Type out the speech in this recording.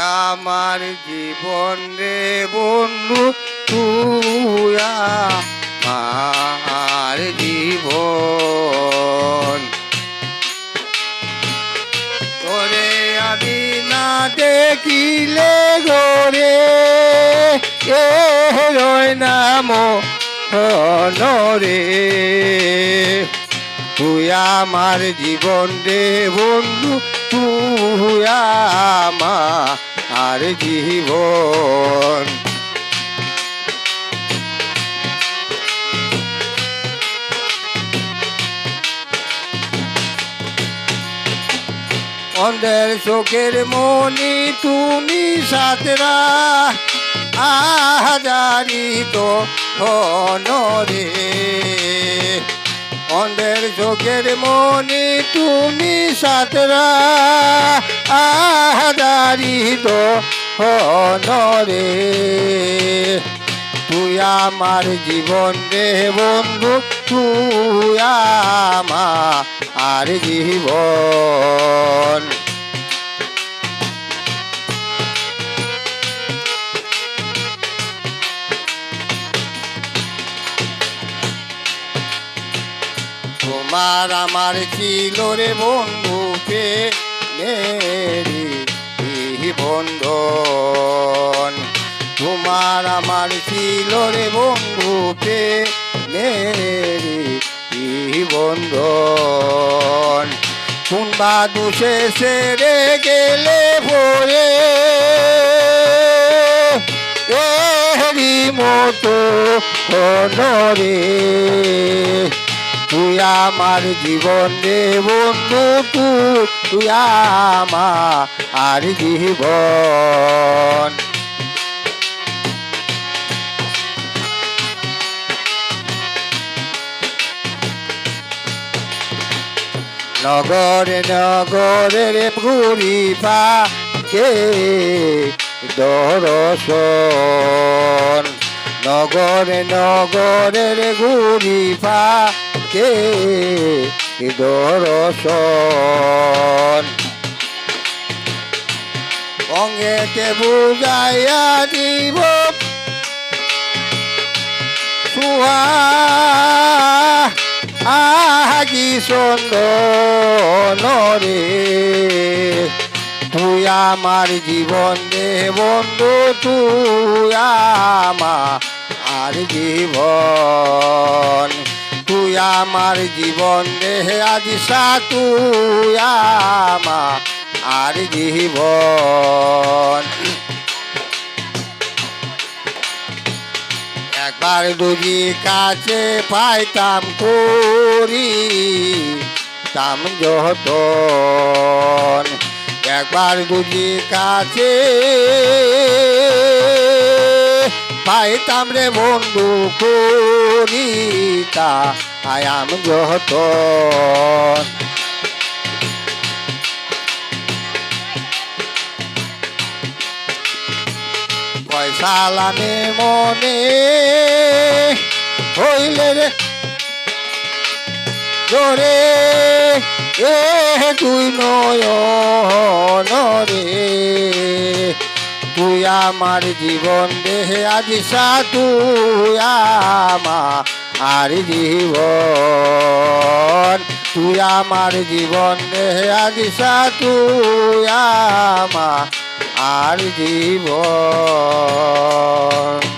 আমার জীবন রে বন্ধু, তুই আমার জীবন। তোরে আমি না দেখিলে গোরে এ রয় নাম রে। তুই আমার জীবন রে বন্ধু, তুই আমার জীবন। অন্ধের চোখের মনি তুমি সাতরা আহাজারি তো হনরে অন্ধের চোখের মনি তুমি সাতরা আহাজারি তো হনরে। তুই আমার জীবন রে বন্ধু, তুই আমার জীবন। তোমার আমার ছিল রে বন্ধু পে বন্ধন। তোমার আমার ছিল রে বন্ধু পে বন্ধন। কোনবা দুষে সেরে গেলে ভরে এরি মতো রে? তুই আমার জীবন রে বন্ধু তুই আমার জীবন। নগরে নগরের ঘুরি পা কে দরশন? নগরে নগরের ঘুরি পা কে দরশন? অঙ্গেতে বুঝাইয়া দিব সুহা আজি সুন্দর তুই আমার জীবন দে বন্ধু, তুই আমার জীবন। আমার জীবন দেহে আজি তুই আমার জীবন। একবার দুজি কাছে পাইতাম করি, তাম যতন। একবার দুজি কাছে পাইতাম রে বন্ধু করি তা আয়াম পয়সা লানে মনে হইলে রে, জোরে, এ তুই নয়ন। আমার জীবন দেহে আজিসা সাধু আমার জীবন। তুই আমার জীবন দেহে আজিসা তুই আমার জীবন।